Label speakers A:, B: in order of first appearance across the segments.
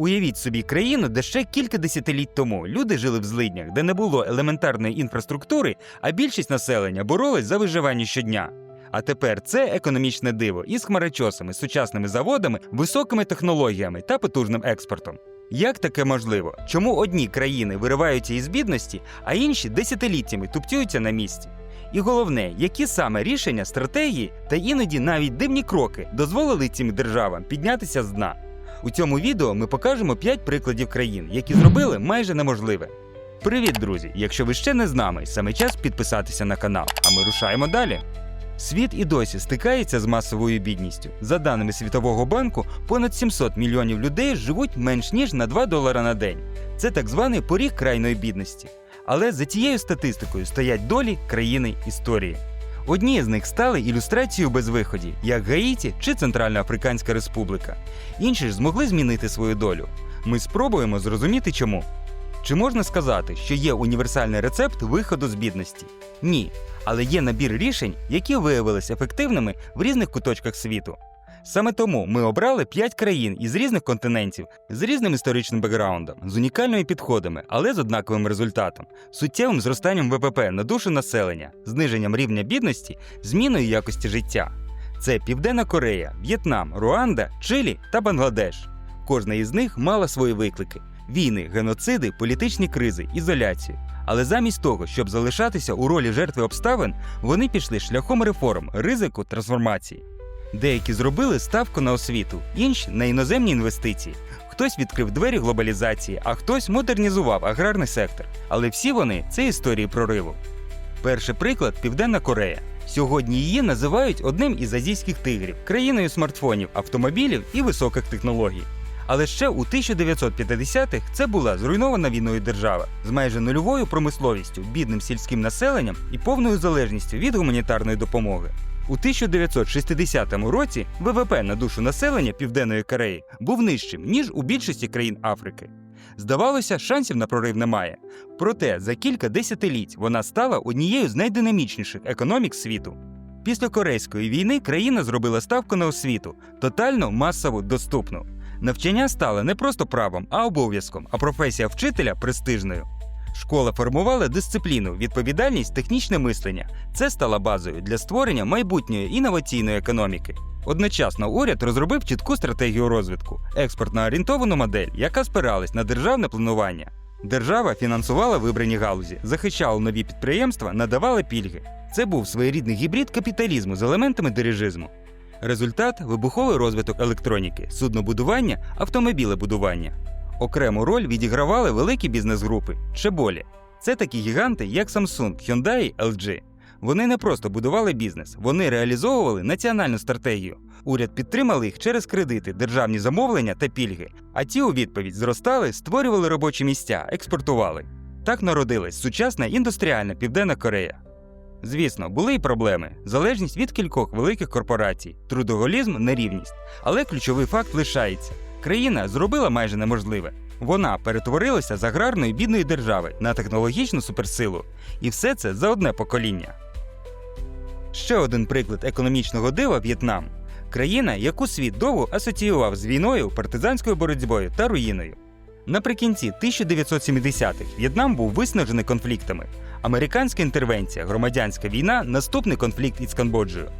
A: Уявіть собі країну, де ще кілька десятиліть тому люди жили в злиднях, де не було елементарної інфраструктури, а більшість населення боролись за виживання щодня. А тепер це економічне диво із хмарочосами, сучасними заводами, високими технологіями та потужним експортом. Як таке можливо? Чому одні країни вириваються із бідності, а інші десятиліттями туптюються на місці? І головне, які саме рішення, стратегії та іноді навіть дивні кроки дозволили цим державам піднятися з дна? У цьому відео ми покажемо 5 прикладів країн, які зробили майже неможливе. Привіт, друзі! Якщо ви ще не з нами, саме час підписатися на канал, а ми рушаємо далі. Світ і досі стикається з масовою бідністю. За даними Світового банку, понад 700 мільйонів людей живуть менш ніж на 2 долара на день. Це так званий поріг крайної бідності. Але за цією статистикою стоять долі країни історії. Одні з них стали ілюстрацією безвиході, як Гаїті чи Центральна Африканська Республіка. Інші ж змогли змінити свою долю. Ми спробуємо зрозуміти чому. Чи можна сказати, що є універсальний рецепт виходу з бідності? Ні. Але є набір рішень, які виявилися ефективними в різних куточках світу. Саме тому ми обрали 5 країн із різних континентів з різним історичним бекграундом, з унікальними підходами, але з однаковим результатом, суттєвим зростанням ВВП на душу населення, зниженням рівня бідності, зміною якості життя. Це Південна Корея, В'єтнам, Руанда, Чилі та Бангладеш. Кожна із них мала свої виклики: війни, геноциди, політичні кризи, ізоляцію. Але замість того, щоб залишатися у ролі жертви обставин, вони пішли шляхом реформ, ризику, трансформації. Деякі зробили ставку на освіту, інші на іноземні інвестиції. Хтось відкрив двері глобалізації, а хтось модернізував аграрний сектор. Але всі вони це історії прориву. Перший приклад Південна Корея. Сьогодні її називають одним із азійських тигрів, країною смартфонів, автомобілів і високих технологій. Але ще у 1950-х це була зруйнована війною держава з майже нульовою промисловістю, бідним сільським населенням і повною залежністю від гуманітарної допомоги. У 1960 році ВВП на душу населення Південної Кореї був нижчим ніж у більшості країн Африки. Здавалося, шансів на прорив немає. Проте за кілька десятиліть вона стала однією з найдинамічніших економік світу. Після Корейської війни країна зробила ставку на освіту, тотально масово доступну. Навчання стало не просто правом, а обов'язком, а професія вчителя престижною. Школа формувала дисципліну, відповідальність, технічне мислення. Це стало базою для створення майбутньої інноваційної економіки. Одночасно уряд розробив чітку стратегію розвитку, експортно орієнтовану модель, яка спиралась на державне планування. Держава фінансувала вибрані галузі, захищала нові підприємства, надавала пільги. Це був своєрідний гібрид капіталізму з елементами дирижизму. Результат вибуховий розвиток електроніки, суднобудування, автомобілебудування. Окрему роль відігравали великі бізнес-групи Чеболі. Це такі гіганти, як Samsung, Hyundai, LG. Вони не просто будували бізнес, вони реалізовували національну стратегію. Уряд підтримали їх через кредити, державні замовлення та пільги. А ті у відповідь зростали, створювали робочі місця, експортували. Так народилась сучасна індустріальна Південна Корея. Звісно, були й проблеми: залежність від кількох великих корпорацій, трудоголізм, нерівність. Але ключовий факт лишається: країна зробила майже неможливе. Вона перетворилася з аграрної бідної держави на технологічну суперсилу. І все це за одне покоління. Ще один приклад економічного дива В'єтнам країна, яку світ довго асоціював з війною, партизанською боротьбою та руїною. Наприкінці 1970-х В'єтнам був виснажений конфліктами. Американська інтервенція, громадянська війна, наступний конфлікт із Камбоджею.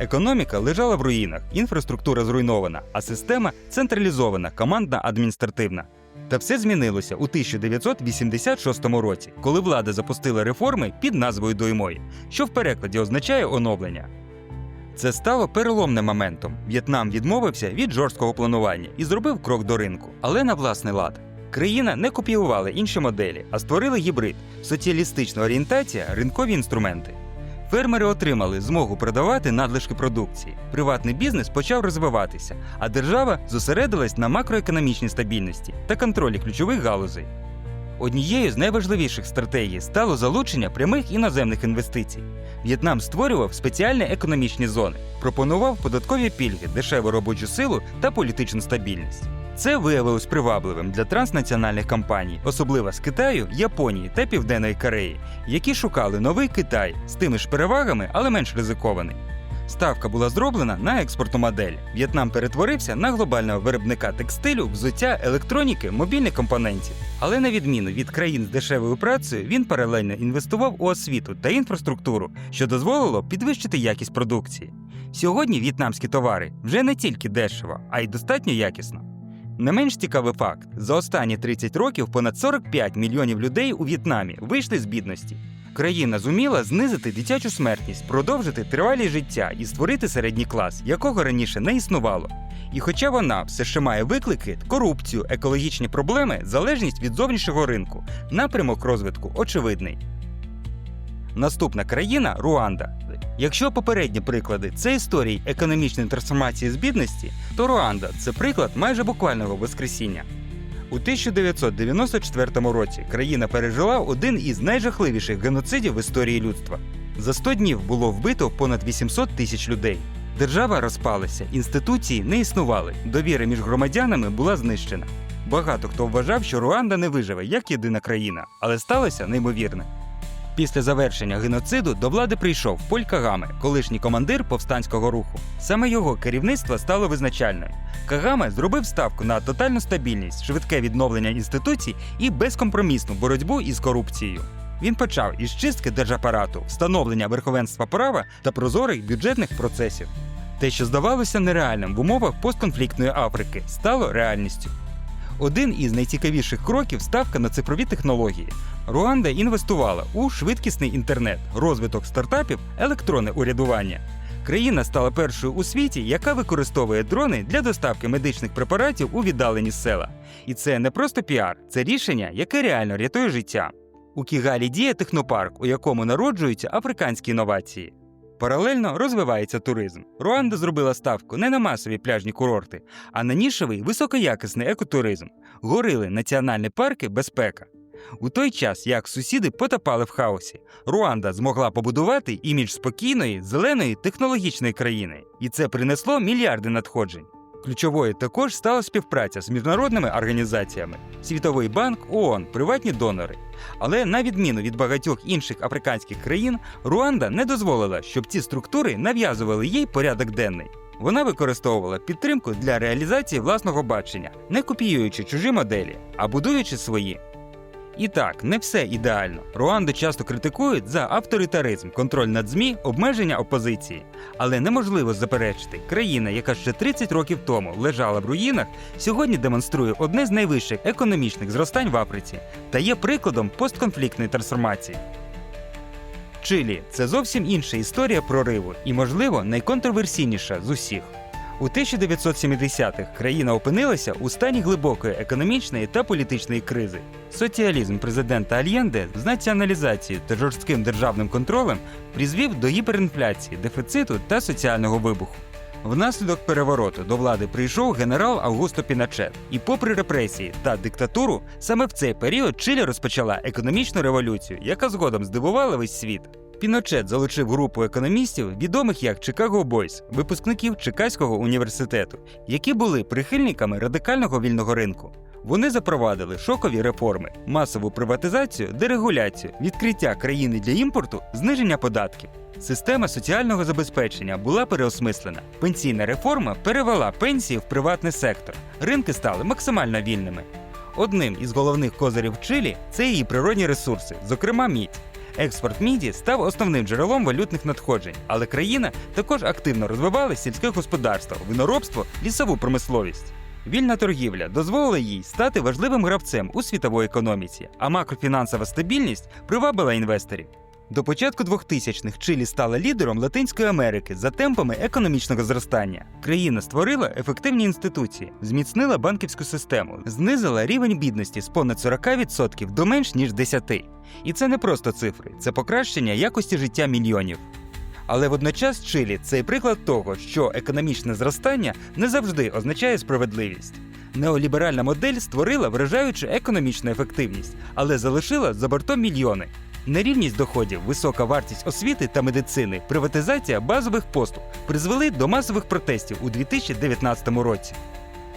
A: Економіка лежала в руїнах, інфраструктура зруйнована, а система централізована, командна адміністративна. Та все змінилося у 1986 році, коли влада запустила реформи під назвою Доймой, що в перекладі означає оновлення. Це стало переломним моментом. В'єтнам відмовився від жорсткого планування і зробив крок до ринку, але на власний лад. Країна не копіювала інші моделі, а створила гібрид, соціалістична орієнтація, ринкові інструменти. Фермери отримали змогу продавати надлишки продукції. Приватний бізнес почав розвиватися, а держава зосередилась на макроекономічній стабільності та контролі ключових галузей. Однією з найважливіших стратегій стало залучення прямих іноземних інвестицій. В'єтнам створював спеціальні економічні зони, пропонував податкові пільги, дешеву робочу силу та політичну стабільність. Це виявилось привабливим для транснаціональних компаній, особливо з Китаю, Японії та Південної Кореї, які шукали новий Китай з тими ж перевагами, але менш ризикований. Ставка була зроблена на експортну модель. В'єтнам перетворився на глобального виробника текстилю, взуття, електроніки, мобільних компонентів. Але на відміну від країн з дешевою працею, він паралельно інвестував у освіту та інфраструктуру, що дозволило підвищити якість продукції. Сьогодні в'єтнамські товари вже не тільки дешево, а й достатньо якісно. Не менш цікавий факт: за останні 30 років понад 45 мільйонів людей у В'єтнамі вийшли з бідності. Країна зуміла знизити дитячу смертність, продовжити тривалість життя і створити середній клас, якого раніше не існувало. І хоча вона все ще має виклики, корупцію, екологічні проблеми, залежність від зовнішнього ринку, напрямок розвитку очевидний. Наступна країна Руанда. Якщо попередні приклади це історії економічної трансформації з бідності, то Руанда це приклад майже буквального воскресіння. У 1994 році країна пережила один із найжахливіших геноцидів в історії людства. За 100 днів було вбито понад 800 тисяч людей. Держава розпалася, інституції не існували, довіра між громадянами була знищена. Багато хто вважав, що Руанда не виживе як єдина країна, але сталося неймовірне. Після завершення геноциду до влади прийшов Поль Кагаме, колишній командир повстанського руху. Саме його керівництво стало визначальним. Кагаме зробив ставку на тотальну стабільність, швидке відновлення інституцій і безкомпромісну боротьбу із корупцією. Він почав із чистки держапарату, встановлення верховенства права та прозорих бюджетних процесів. Те, що здавалося нереальним в умовах постконфліктної Африки, стало реальністю. Один із найцікавіших кроків ставка на цифрові технології. Руанда інвестувала у швидкісний інтернет, розвиток стартапів, електронне урядування. Країна стала першою у світі, яка використовує дрони для доставки медичних препаратів у віддалені села. І це не просто піар, це рішення, яке реально рятує життя. У Кігалі діє технопарк, у якому народжуються африканські інновації. Паралельно розвивається туризм. Руанда зробила ставку не на масові пляжні курорти, а на нішевий високоякісний екотуризм, горили, національні парки, безпека. У той час, як сусіди потопали в хаосі, Руанда змогла побудувати імідж спокійної, зеленої технологічної країни, і це принесло мільярди надходжень. Ключовою також стала співпраця з міжнародними організаціями: Світовий банк, ООН, приватні донори. Але на відміну від багатьох інших африканських країн, Руанда не дозволила, щоб ці структури нав'язували їй порядок денний. Вона використовувала підтримку для реалізації власного бачення, не копіюючи чужі моделі, а будуючи свої. І так, не все ідеально. Руанду часто критикують за авторитаризм, контроль над ЗМІ, обмеження опозиції. Але неможливо заперечити, країна, яка ще 30 років тому лежала в руїнах, сьогодні демонструє одне з найвищих економічних зростань в Африці та є прикладом постконфліктної трансформації. Чилі це зовсім інша історія прориву і, можливо, найконтроверсійніша з усіх. У 1970-х країна опинилася у стані глибокої економічної та політичної кризи. Соціалізм президента Альєнде з націоналізацією та жорстким державним контролем призвів до гіперінфляції, дефіциту та соціального вибуху. Внаслідок перевороту до влади прийшов генерал Августо Піночет. І попри репресії та диктатуру, саме в цей період Чилі розпочала економічну революцію, яка згодом здивувала весь світ. Піночет залучив групу економістів, відомих як Чикаго Бойс, випускників Чикаського університету, які були прихильниками радикального вільного ринку. Вони запровадили шокові реформи, масову приватизацію, дерегуляцію, відкриття країни для імпорту, зниження податків. Система соціального забезпечення була переосмислена. Пенсійна реформа перевела пенсії в приватний сектор. Ринки стали максимально вільними. Одним із головних козирів Чилі це її природні ресурси, зокрема мідь. Експорт міді став основним джерелом валютних надходжень, але країна також активно розвивала сільське господарство, виноробство, лісову промисловість. Вільна торгівля дозволила їй стати важливим гравцем у світовій економіці, а макрофінансова стабільність привабила інвесторів. До початку 2000-х Чилі стала лідером Латинської Америки за темпами економічного зростання. Країна створила ефективні інституції, зміцнила банківську систему, знизила рівень бідності з понад 40% до менш ніж 10%. І це не просто цифри, це покращення якості життя мільйонів. Але водночас Чилі це і приклад того, що економічне зростання не завжди означає справедливість. Неоліберальна модель створила вражаючу економічну ефективність, але залишила за бортом мільйони. Нерівність доходів, висока вартість освіти та медицини, приватизація базових послуг призвели до масових протестів у 2019 році.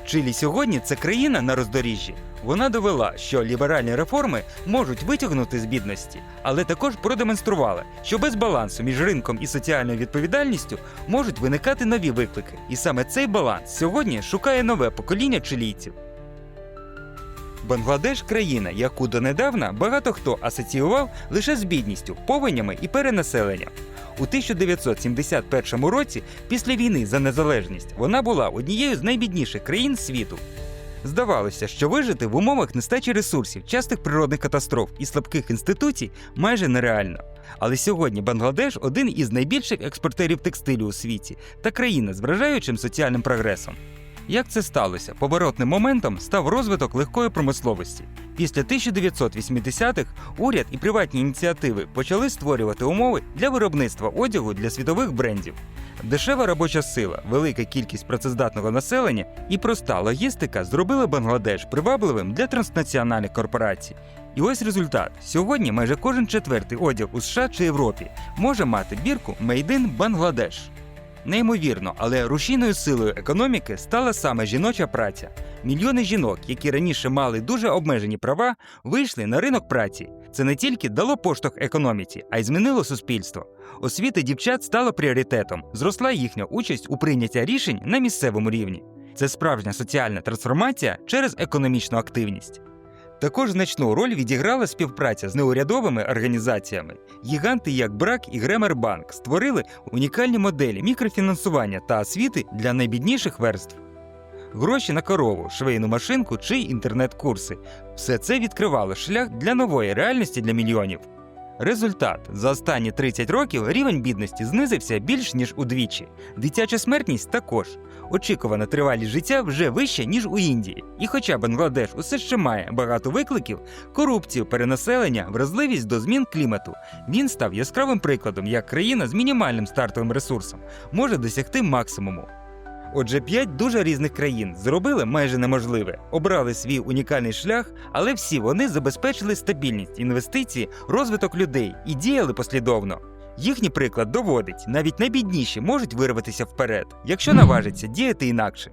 A: Чилі сьогодні це країна на роздоріжжі. Вона довела, що ліберальні реформи можуть витягнути з бідності, але також продемонструвала, що без балансу між ринком і соціальною відповідальністю можуть виникати нові виклики. І саме цей баланс сьогодні шукає нове покоління чилійців. Бангладеш країна, яку донедавна багато хто асоціював лише з бідністю, повенями і перенаселенням. У 1971 році, після війни за незалежність, вона була однією з найбідніших країн світу. Здавалося, що вижити в умовах нестачі ресурсів, частих природних катастроф і слабких інституцій майже нереально. Але сьогодні Бангладеш один із найбільших експортерів текстилю у світі та країна з вражаючим соціальним прогресом. Як це сталося? Поворотним моментом став розвиток легкої промисловості. Після 1980-х уряд і приватні ініціативи почали створювати умови для виробництва одягу для світових брендів. Дешева робоча сила, велика кількість працездатного населення і проста логістика зробили Бангладеш привабливим для транснаціональних корпорацій. І ось результат: сьогодні майже кожен четвертий одяг у США чи Європі може мати бірку Made in Бангладеш. Неймовірно, але рушійною силою економіки стала саме жіноча праця. Мільйони жінок, які раніше мали дуже обмежені права, вийшли на ринок праці. Це не тільки дало поштовх економіці, а й змінило суспільство. Освіта дівчат стала пріоритетом, зросла їхня участь у прийнятті рішень на місцевому рівні. Це справжня соціальна трансформація через економічну активність. Також значну роль відіграла співпраця з неурядовими організаціями. Гіганти, як Брак і Гремербанк, створили унікальні моделі мікрофінансування та освіти для найбідніших верств. Гроші на корову, швейну машинку чи інтернет-курси все це відкривало шлях для нової реальності для мільйонів. Результат за останні 30 років рівень бідності знизився більш ніж удвічі. Дитяча смертність також. Очікувана тривалість життя вже вища, ніж у Індії. І хоча Бангладеш усе ще має багато викликів, корупцію, перенаселення, вразливість до змін клімату, він став яскравим прикладом, як країна з мінімальним стартовим ресурсом може досягти максимуму. Отже, п'ять дуже різних країн зробили майже неможливе, обрали свій унікальний шлях, але всі вони забезпечили стабільність інвестиції, розвиток людей і діяли послідовно. Їхній приклад доводить, навіть найбідніші можуть вирватися вперед, якщо наважаться діяти інакше.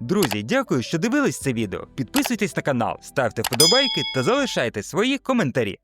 A: Друзі, дякую, що дивились це відео. Підписуйтесь на канал, ставте вподобайки та залишайте свої коментарі.